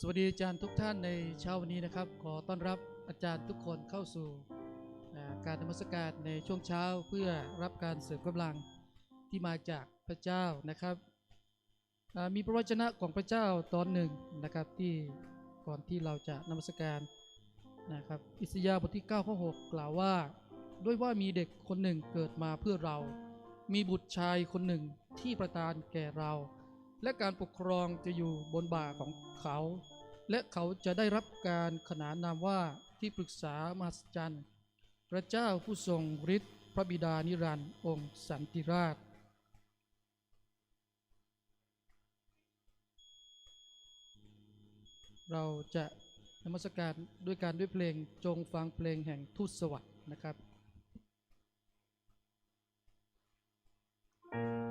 สวัสดีอาจารย์ทุกท่านในเช้าวันนี้นะครับ ขอต้อนรับอาจารย์ทุกคนเข้าสู่การนมัสการในช่วงเช้าเพื่อรับการเสริมกำลังที่มาจากพระเจ้านะครับมีพระวจนะของพระเจ้าตอนหนึ่งนะครับที่ก่อนที่เราจะนมัสการนะครับอิสยาห์บทที่9ข้อ6กล่าวว่า ด้วยว่ามีเด็กคนหนึ่งเกิดมาเพื่อเรา มีบุตรชายคนหนึ่งที่ประทานแก่เรา และการปกครองจะอยู่บนบ่าของเขา และเขาจะได้รับการขนานนามว่าที่ปรึกษามหัศจรรย์พระเจ้าผู้ทรงฤทธิ์พระบิดานิรันดร์องค์สันติราช เราจะนมัสการด้วยการด้วยเพลงจงฟังเพลงแห่งทูตสวรรค์นะครับจ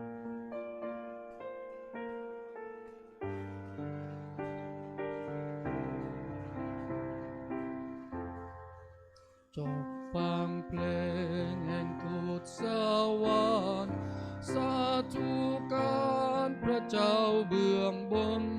การ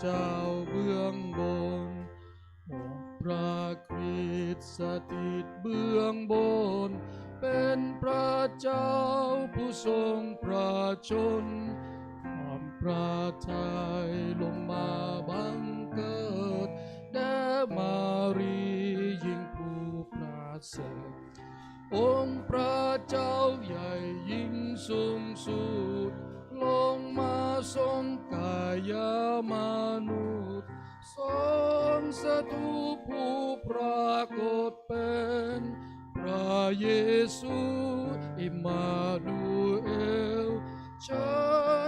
เจ้าเบื้องบนองค์พระคริสต์สถิตเบื้องบน เป็นพระเจ้าผู้ทรงพระชนความพระทัยลงมาบังเกิดแด่มารียิ่งผู้ประเสริฐองค์พระเจ้าใหญ่ยิ่งสูงสุด ลงมาทรงกายมนุษย์ทรงสถูผู้ปรากฏเป็นพระเยซูอิมานูเอลเชิ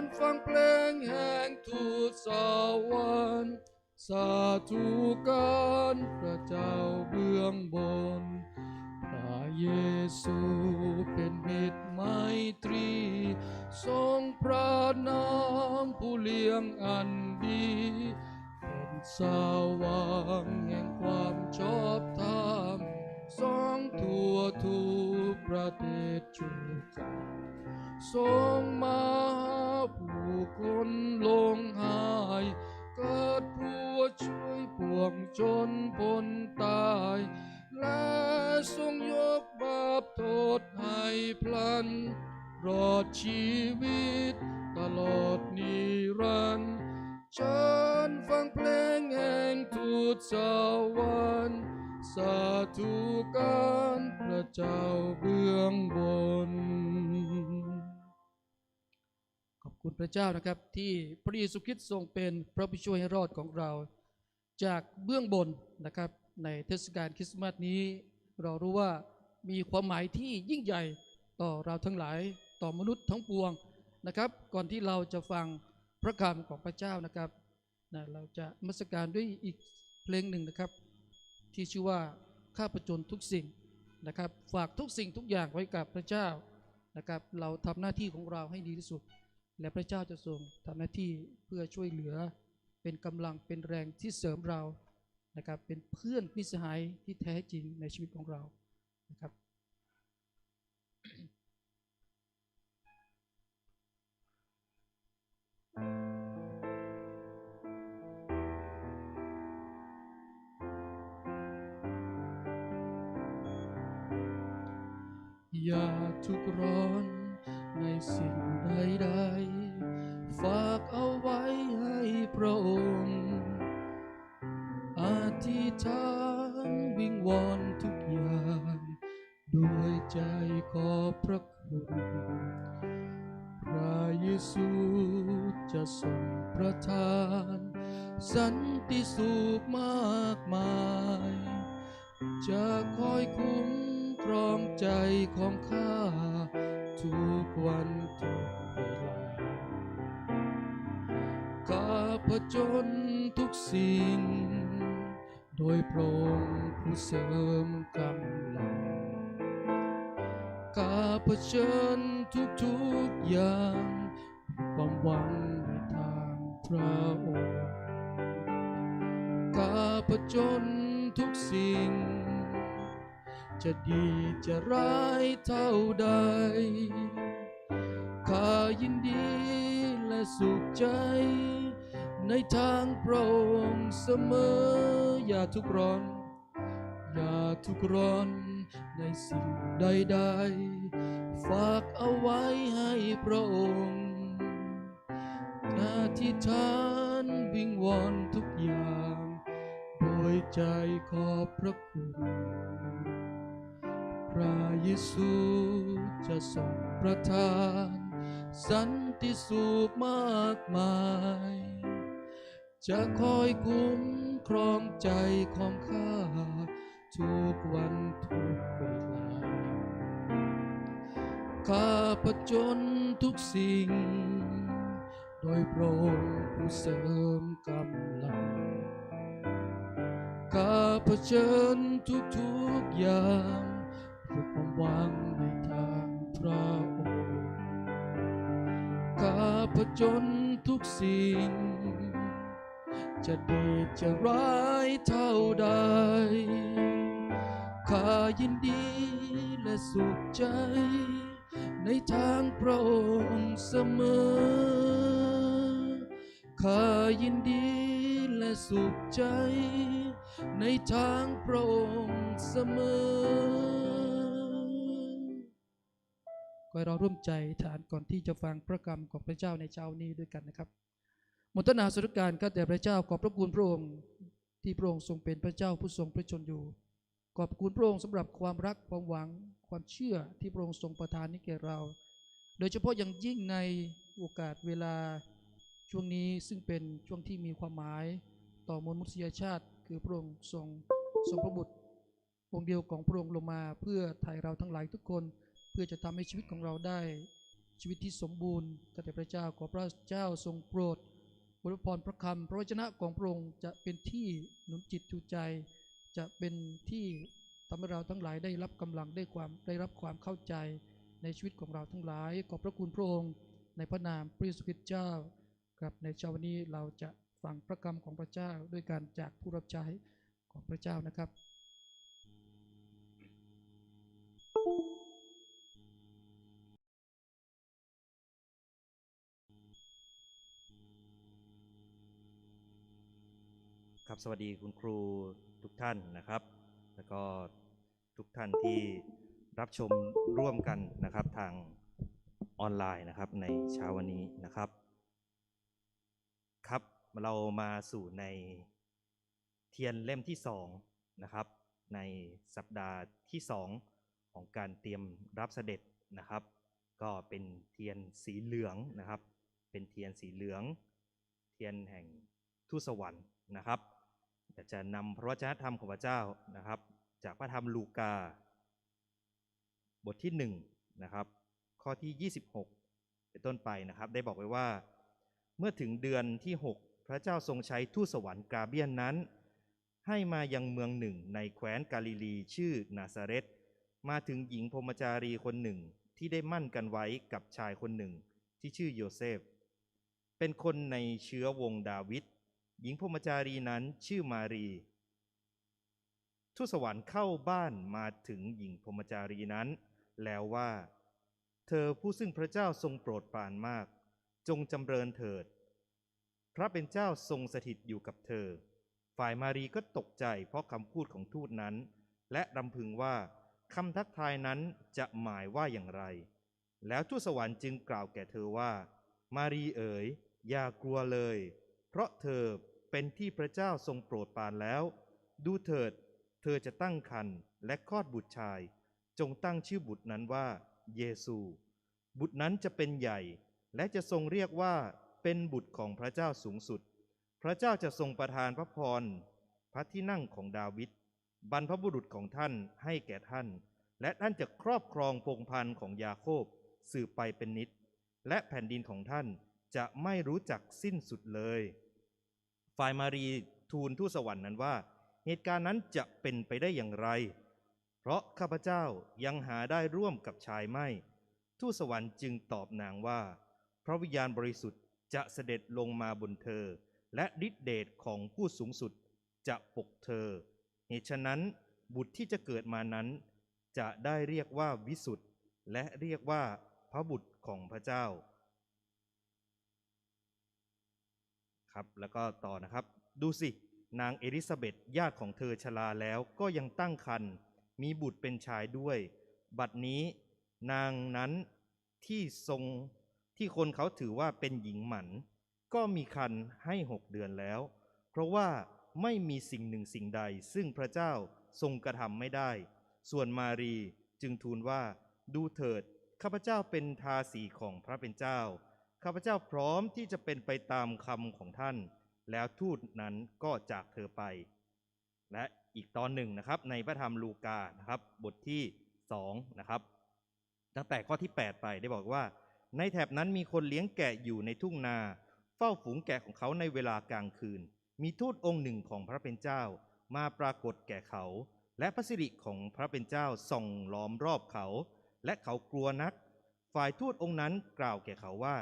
ญฟังเพลงแห่งทูตสวรรค์สาธุการพระเจ้าเบื้องบน พระเยซูเป็นมิตรไมตรี ทรงพระนามผู้เลี้ยงอันดีเป็นสว่างแห่งความชอบธรรมส่องทั่วทุกประเทศชูกันทรงมาหาผู้คนลงหายเกิดผู้ช่วยปวงชนพ้นตายและทรงยกบาปโทษให้พลัน รอดชีวิต ตลอดนิรันดร์เชิญฟังเพลงแห่งทูตสวรรค์สาธุการพระเจ้าเบื้องบน ขอบคุณพระเจ้านะครับที่พระเยซูคริสต์ทรงเป็นพระผู้ช่วยให้รอดของเรา จากเบื้องบนนะครับในเทศกาลคริสต์มาสนี้ เรารู้ว่ามีความหมายที่ยิ่งใหญ่ต่อเราทั้งหลาย ต่อมนุษย์ทั้งปวงนะครับ ก่อนที่เราจะฟังพระคำของพระเจ้านะครับนะเราจะมัสการด้วยอีกเพลงหนึ่งนะครับ ที่ชื่อว่าข้าประจนทุกสิ่งนะครับ ฝากทุกสิ่งทุกอย่างไว้กับพระเจ้านะครับ เราทำหน้าที่ของเราให้ดีที่สุด และพระเจ้าจะทรงทำหน้าที่เพื่อช่วยเหลือ เป็นกำลังเป็นแรงที่เสริมเรานะครับ เป็นเพื่อนมิตรสหายที่แท้จริงในชีวิตของเรานะครับ อย่าทุกร้อนในสิ่งใดๆ ฝากเอาไว้ให้พระองค์อธิษฐานวิงวอนทุกอย่างด้วยใจขอบพระคุณพระเยซูจะทรงประทาน สันติสุขมากมาย จะคอยคุ้ม ครองใจของข้า ทุกวันทุกเวลาข้าผจญทุกสิ่ง โดยพระองค์ผู้เสริมกำลังข้าผชิญทุกทุกๆอย่างความหวังในทางพระองค์ข้าผจญทุกสิ่ง จะดีจะร้ายเท่าใด ข้ายินดีและสุขใจ ในทางพระองค์เสมอ อย่าทุกข์ร้อน อย่าทุกข์ร้อนในสิ่งใดๆ ฝากเอาไว้ให้พระองค์อธิษฐานวิงวอนทุกอย่าง โดยใจขอบพระคุณ พระเยซูจะทรงประทาน สันติสุขมากมาย จะคอยคุ้มครองใจของข้า ทุกวันทุกเวลา ข้าผจญทุกสิ่ง โดยพระองค์ผู้เสริมกำลัง ข้าเผชิญทุกทุกๆอย่าง หวังในทางพระองค์ข้าผจญทุกสิ่ง จะดีจะร้ายเท่าใด ข้ายินดีและสุขใจ ในทางพระองค์เสมอ ข้ายินดีและสุขใจ ในทางพระองค์เสมอ ก็ให้เราร่วมใจฐานก่อนที่จะฟังพระกรรมของพระเจ้าในเช้านี้ด้วยกันนะครับมนตนาสุรการข้าแต่พระเจ้าขอบพระคุณพระองค์ที่พระองค์ทรงเป็นพระเจ้าผู้ทรงพระชนอยู่ ขอบคุณพระองค์สำหรับความรักความหวังความเชื่อที่พระองค์ทรงประทานให้แก่เรา โดยเฉพาะอย่างยิ่งในโอกาสเวลาช่วงนี้ซึ่งเป็นช่วงที่มีความหมายต่อมวลมนุษยชาติ คือพระองค์ทรงทรงพระบุตรองค์เดียวของพระองค์ลงมาเพื่อไถ่เราทั้งหลายทุกคน เพื่อจะทำให้ชีวิตของเราได้ ชีวิตที่สมบูรณ์ข้าแต่พระเจ้าขอพระเจ้าทรงโปรดอวยพรพระคำพระวจนะของพระองค์จะเป็นที่หนุนจิตจูใจ จะเป็นที่ทำให้เราทั้งหลายได้รับกำลังได้ความได้รับความเข้าใจในชีวิตของเราทั้งหลาย ขอบพระคุณพระองค์ ในพระนามพระเยซูคริสต์เจ้าครับในเช้าวันนี้เราจะฟังพระคำของพระเจ้าด้วยการจากผู้รับใช้ของพระเจ้านะครับ ครับสวัสดีคุณครูทุกท่านนะครับ แล้วก็ทุกท่านที่รับชมร่วมกันนะครับทางออนไลน์นะครับในเช้าวันนี้นะครับ ครับเรามาสู่ในเทียนเล่มที่สองนะครับในสัปดาห์ที่สองของการเตรียมรับเสด็จนะครับ ก็เป็นเทียนสีเหลืองนะครับ เป็นเทียนสีเหลือง เทียนแห่งทูตสวรรค์นะครับ อยากจะนำพระวจนะธรรมของพระเจ้านะครับ จากพระธรรมลูกา บทที่1นะครับข้อที่ 26 เป็นต้นไปนะครับ ได้บอกไว้ว่า เมื่อถึงเดือนที่ 6 พระเจ้าทรงใช้ทูตสวรรค์กาเบียนนั้น ให้มายังเมืองหนึ่งในแคว้นกาลิลีชื่อนาซาเรตมาถึงหญิงพรมจารีคนหนึ่งที่ได้มั่นกันไว้กับชายคนหนึ่งที่ชื่อโยเซฟ เป็นคนในเชื้อวงดาวิด หญิงพรมจารีนั้นชื่อมารี ทูตสวรรค์เข้าบ้านมาถึงหญิงพรมจารีนั้น แล้วว่า เธอผู้ซึ่งพระเจ้าทรงโปรดปรานมาก จงจำเริญเถิด พระเป็นเจ้าทรงสถิตอยู่กับเธอ ฝ่ายมารีก็ตกใจเพราะคำพูดของทูตนั้น และรำพึงว่าคำทักทายนั้นจะหมายว่าอย่างไร แล้วทูตสวรรค์จึงกล่าวแก่เธอว่า มารีเอ๋ยอย่ากลัวเลย เพราะเธอ เป็นที่พระเจ้าทรงโปรดปรานแล้ว ดูเถิด เธอจะตั้งครรภ์และคลอดบุตรชาย จงตั้งชื่อบุตรนั้นว่า เยซู บุตรนั้นจะเป็นใหญ่ และจะทรงเรียกว่าเป็นบุตรของพระเจ้าสูงสุด พระเจ้าจะทรงประทานพระพร พระที่นั่งของดาวิด บรรพบุรุษของท่านให้แก่ท่าน และท่านจะครอบครองพงพันธ์ของยาโคบสืบไปเป็นนิจและแผ่นดินของท่านจะไม่รู้จักสิ้นสุดเลย ฝ่ายมารีทูลทูตสวรรค์นั้นว่า เหตุการณ์นั้นจะเป็นไปได้อย่างไร เพราะข้าพเจ้ายังหาได้ร่วมกับชายไม่ ทูตสวรรค์จึงตอบนางว่า พระวิญญาณบริสุทธิ์จะเสด็จลงมาบนเธอ และฤทธิเดชของผู้สูงสุดจะปกเธอ เหตุฉะนั้นบุตรที่จะเกิดมานั้น จะได้เรียกว่าวิสุทธ์และเรียกว่าพระบุตรของพระเจ้า ครับแล้วก็ต่อนะครับ ดูสิ นางเอลิซาเบธญาติของเธอชราแล้วก็ยังตั้งครรภ์มีบุตรเป็นชายด้วย บัดนี้นางนั้นที่ทรงที่คนเขาถือว่าเป็นหญิงหมัน ก็มีคันให้หกเดือนแล้ว เพราะว่าไม่มีสิ่งหนึ่งสิ่งใด ซึ่งพระเจ้าทรงกระทำไม่ได้ ส่วนมารีจึงทูลว่าดูเถิดข้าพเจ้าเป็นทาสีของพระเป็นเจ้า ข้าพเจ้าพร้อมที่จะเป็นไปตามคำของท่าน แล้วทูตนั้นก็จากเธอไป และอีกตอนหนึ่งนะครับ ในพระธรรมลูกานะครับ บทที่สองนะครับ ตั้งแต่ข้อที่ 8 ไปได้บอกว่า ในแถบนั้นมีคนเลี้ยงแกะอยู่ในทุ่งนา เฝ้าฝูงแกะของเขาในเวลากลางคืน มีทูตองค์หนึ่งของพระเป็นเจ้า มาปรากฏแก่เขา และพระสิริของพระเป็นเจ้าส่องล้อมรอบเขา และเขากลัวนัก ฝ่ายทูตองค์นั้นกล่าวแก่เขาว่า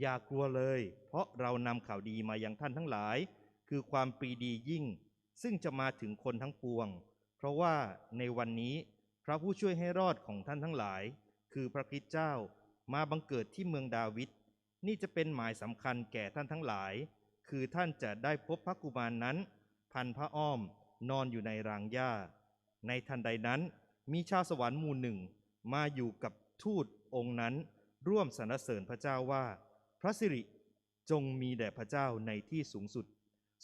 อย่ากลัวเลย เพราะเรานำข่าวดีมายังท่านทั้งหลาย คือความปรีดียิ่ง ซึ่งจะมาถึงคนทั้งปวง เพราะว่าในวันนี้พระผู้ช่วยให้รอดของท่านทั้งหลาย คือพระคริสต์เจ้ามาบังเกิดที่เมืองดาวิดนี่จะเป็นหมายสำคัญแก่ท่านทั้งหลาย คือท่านจะได้พบพระกุมารนั้น พันพระอ้อมนอนอยู่ในรางหญ้า ในทันใดนั้น มีชาวสวรรค์หมู่หนึ่ง มาอยู่กับทูตองค์นั้น ร่วมสรรเสริญพระเจ้าว่า พระสิริจงมีแด่พระเจ้าในที่สูงสุด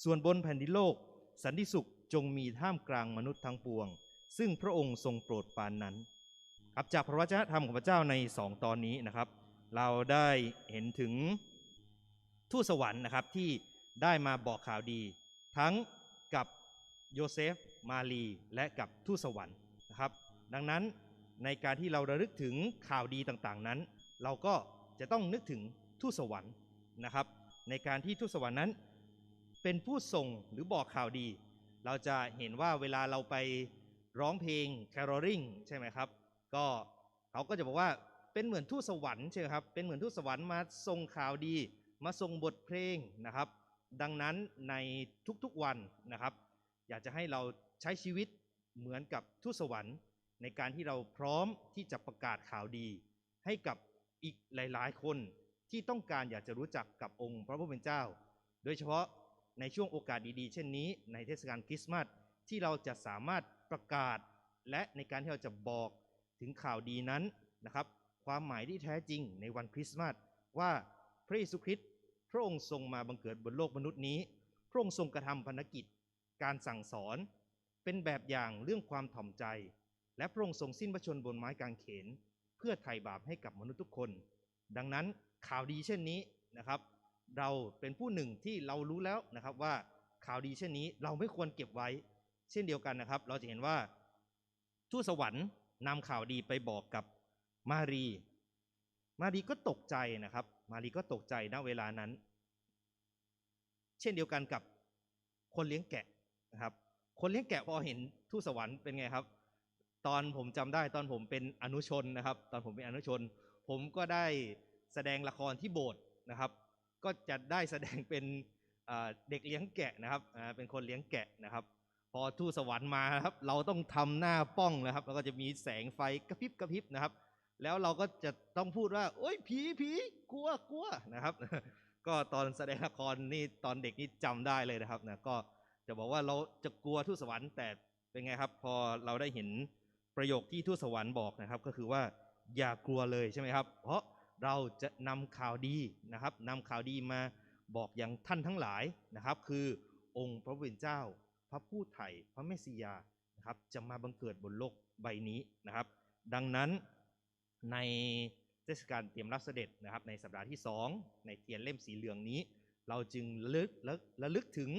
ส่วนบนแผ่นดินโลก สันติสุขจงมีท่ามกลางมนุษย์ทั้งปวง ซึ่งพระองค์ทรงโปรดปานนั้น ครับจากพระวจนะธรรมของพระเจ้าในสองตอนนี้นะครับ เราได้เห็นถึงทูตสวรรค์นะครับที่ได้มาบอกข่าวดี ทั้งกับโยเซฟ มารีและกับทูตสวรรค์นะครับ ดังนั้นในการที่เราระลึกถึงข่าวดีต่างๆนั้น เราก็จะต้องนึกถึง ทูตสวรรค์นะครับ ในการที่ทูตสวรรค์นั้น เป็นผู้ส่งหรือบอกข่าวดี เราจะเห็นว่าเวลาเราไปร้องเพลง caroling ใช่ไหมครับ ก็เขาก็จะบอกว่าเป็นเหมือนทูตสวรรค์ใช่ครับ เป็นเหมือนทูตสวรรค์มาส่งข่าวดี มาส่งบทเพลงนะครับ ดังนั้นในทุกๆวันนะครับ อยากจะให้เราใช้ชีวิตเหมือนกับทูตสวรรค์ในการที่เราพร้อมที่จะประกาศข่าวดี ให้กับอีกหลาย ๆ คน ที่ต้องการอยากจะรู้จักกับองค์พระผู้เป็นเจ้า โดยเฉพาะในช่วงโอกาสดีๆ เช่นนี้ ในเทศกาลคริสต์มาสที่เราจะสามารถประกาศ และในการที่เราจะบอกถึงข่าวดีนั้นนะครับ ความหมายที่แท้จริงในวันคริสต์มาสว่าพระเยซูคริสต์พระองค์ทรงมาบังเกิดบนโลกมนุษย์นี้ พระองค์ทรงกระทำภารกิจ การสั่งสอน เป็นแบบอย่างเรื่องความถ่อมใจ และพระองค์ทรงสิ้นพระชนบนไม้กางเขน เพื่อไถ่บาปให้กับมนุษย์ทุกคน ดังนั้นข่าวดีเช่นนี้นะครับ เราเป็นผู้หนึ่งที่เรารู้แล้วนะครับว่าข่าวดีเช่นนี้เราไม่ควรเก็บไว้ เช่นเดียวกันนะครับ เราจะเห็นว่าทูตสวรรค์นำข่าวดีไปบอกกับมารี มารีก็ตกใจนะครับ มารีก็ตกใจณเวลานั้น เช่นเดียวกันกับคนเลี้ยงแกะนะครับ คนเลี้ยงแกะพอเห็นทูตสวรรค์เป็นไงครับ ตอนผมจำได้ตอนผมเป็นอนุชนนะครับ ตอนผมเป็นอนุชน ผมก็ได้แสดงละครที่โบสถ์นะครับ ก็จะได้แสดงเป็นเด็กเลี้ยงแกะนะครับเป็นคนเลี้ยงแกะนะครับ พอทูตสวรรค์มาครับ เราต้องทำหน้าป้องนะครับ แล้วก็จะมีแสงไฟกระพริบกระพริบนะครับ แล้วเราก็จะต้องพูดว่าโอ๊ยผีผีกลัวกลัวนะครับ ก็ตอนแสดงละครนี่ตอนเด็กนี่จำได้เลยนะครับนะก็จะบอกว่าเราจะกลัวทูตสวรรค์แต่เป็นไงครับ พอเราได้เห็นประโยคที่ทูตสวรรค์บอกนะครับ ก็คือว่า อย่ากลัวเลยใช่ไหมครับ เพราะเราจะนำข่าวดีนะครับนำข่าวดีมาบอกอย่างท่านทั้งหลายนะครับ คือองค์พระผู้เป็นเจ้า พระผู้ไถ่พระเมสสิยานะครับจะมาบังเกิดบนโลกใบนี้นะครับ ดังนั้นในเทศกาลเตรียมรับเสด็จนะครับในสัปดาห์ที่ 2 ในเทียนเล่มสีเหลืองนี้ เราจึงลึกระระลึกถึง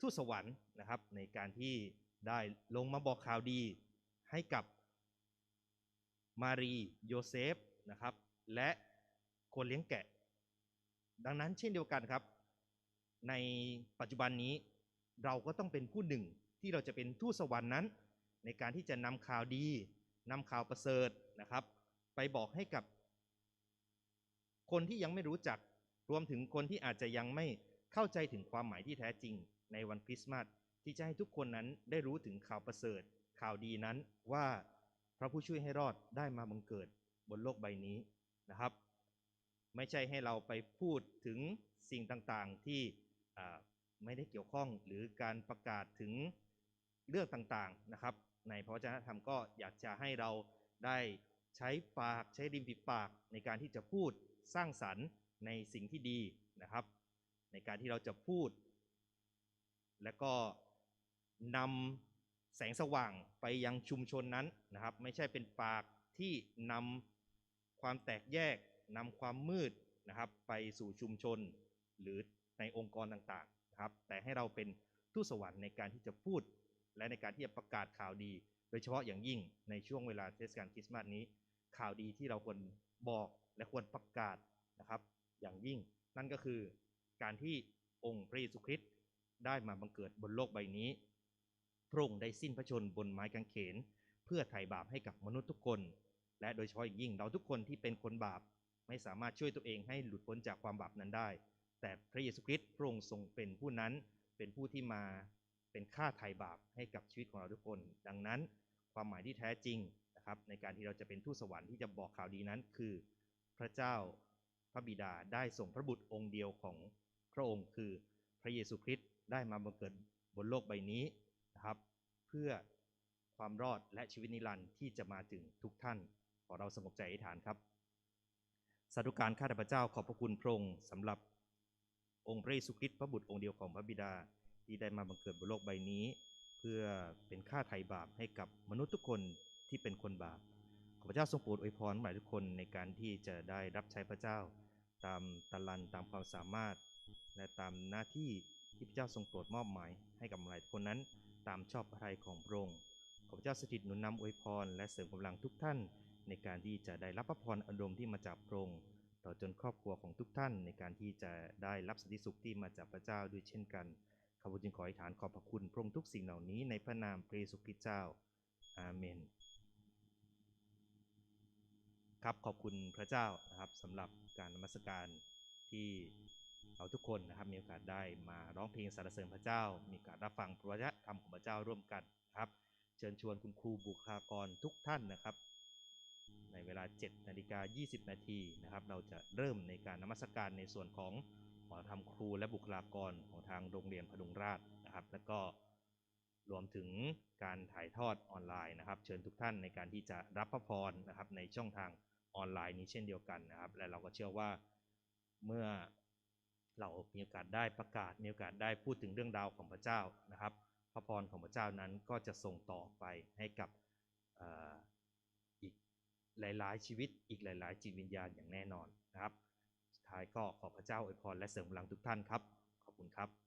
ทูตสวรรค์นะครับ ในการที่ได้ลงมาบอกข่าวดีให้กับ มารีโยเซฟนะครับและคนเลี้ยงแกะ ดังนั้นเช่นเดียวกันครับ ในปัจจุบันนี้เราก็ต้องเป็นผู้หนึ่งที่เราจะเป็นทูตสวรรค์นั้น ในการที่จะนำข่าวดีนำข่าวประเสริฐนะครับ ไปบอกให้กับ คนที่ยังไม่รู้จักรวมถึงคนที่อาจจะยังไม่เข้าใจถึงความหมายที่แท้จริง ในวันคริสต์มาสที่จะให้ทุกคนนั้นได้รู้ถึงข่าวประเสริฐข่าวดีนั้นว่า พระผู้ช่วยให้รอดได้มาบังเกิดบนโลกใบนี้นะครับ ไม่ใช่ให้เราไปพูดถึงสิ่งต่างๆที่ไม่ได้เกี่ยวข้องหรือการประกาศถึงเรื่องต่างๆนะครับ ในพระวจนะธรรมก็อยากจะให้เราได้ใช้ปากใช้ริมฝีปากในการที่จะพูดสร้างสรรค์ในสิ่งที่ดีนะครับ ในการที่เราจะพูด และก็นำ แสงสว่างไปยังชุมชนนั้นนะครับ ไม่ใช่เป็นปากที่นำความแตกแยกนำความมืดนะครับ ไปสู่ชุมชนหรือในองค์กรต่างๆนะครับ แต่ให้เราเป็นทูตสวรรค์ในการที่จะพูด และในการที่จะประกาศข่าวดี โดยเฉพาะอย่างยิ่งในช่วงเวลาเทศกาลคริสต์มาสนี้ ข่าวดีที่เราควรบอกและควรประกาศนะครับ อย่างยิ่งนั่นก็คือการที่องค์พระเยซูคริสต์ได้มาบังเกิดบนโลกใบนี้ พระองค์ได้สิ้นพระชนบนไม้กางเขน เพื่อไถ่บาปให้กับมนุษย์ทุกคน และโดยเฉพาะอย่างยิ่งเราทุกคนที่เป็นคนบาปไม่สามารถช่วยตัวเองให้หลุดพ้นจากความบาปนั้นได้ แต่พระเยซูคริสต์พระองค์ทรงเป็นผู้นั้น เป็นผู้ที่มาเป็นค่าไถ่บาปให้กับชีวิตของเราทุกคน ดังนั้นความหมายที่แท้จริงนะครับในการที่เราจะเป็นทูตสวรรค์ที่จะบอกข่าวดีนั้นคือ พระเจ้าพระบิดาได้ส่งพระบุตรองค์เดียวของพระองค์คือพระเยซูคริสต์ได้มาบังเกิดบนโลกใบนี้ พื่อความรอดและชีวิตนิรันดร์ที่จะมาถึงทุกท่าน ขอเราสงบใจอธิษฐานครับสาธุการข้าแต่พระเจ้าขอบพระคุณพระองค์สำหรับองค์พระเยซูคริสต์พระบุตรองค์เดียวของพระบิดาที่ได้มาบังเกิดบนโลกใบนี้ เพื่อเป็นค่าไถ่บาปให้กับมนุษย์ทุกคนที่เป็นคนบาปขอพระเจ้าทรงโปรดอวยพรหมายทุกคนในการที่จะได้รับใช้พระเจ้า ตามตะลันตามความสามารถ และตามหน้าที่ที่พระเจ้าทรงโปรดมอบหมายให้กับหลายคนนั้น ตามชอบพระทัยของพระองค์ขอพระเจ้าสถิตหนุนนำอวยพร และเสริมกำลังทุกท่าน ในการที่จะได้รับพระพรอารมณ์ที่มาจากพระองค์ต่อจนครอบครัวของทุกท่าน ในการที่จะได้รับสันติสุขที่มาจากพระเจ้าด้วยเช่นกันข้าพเจ้าจึงขออธิษฐานขอบพระคุณพระองค์ทุกสิ่งเหล่านี้ในพระนามพระเยซูคริสต์เจ้า อาเมน ครับขอบคุณพระเจ้านะครับสำหรับการนมัสการที่ เราทุกคนนะครับมีโอกาสได้มาร้องเพลงสรรเสริญพระเจ้า มีโอกาสรับฟังพระวจนะธรรมของพระเจ้าร่วมกันครับ เชิญชวนคุณครูบุคลากรทุกท่านนะครับ ในเวลา7นาฬิกา20 นาทีนะครับ เราจะเริ่มในการนมัสการในส่วนของหออธรรมครูและบุคลากรของทางโรงเรียนพดุงราชนะครับ แล้วก็รวมถึงการถ่ายทอดออนไลน์นะครับ เชิญทุกท่านในการที่จะรับพระพรนะครับในช่องทางออนไลน์นี้เช่นเดียวกันนะครับ และเราก็เชื่อว่าเมื่อ เรามีโอกาสได้ประกาศมีโอกาสได้พูดถึงเรื่องราวของพระเจ้านะครับ พระพรของพระเจ้านั้นก็จะส่งต่อไปให้กับอีกหลาย ๆ ชีวิต อีกหลาย ๆ จิตวิญญาณอย่างแน่นอนนะครับท้ายก็ขอพระเจ้าอวยพรและเสริมพลังทุกท่านครับ ขอบคุณครับ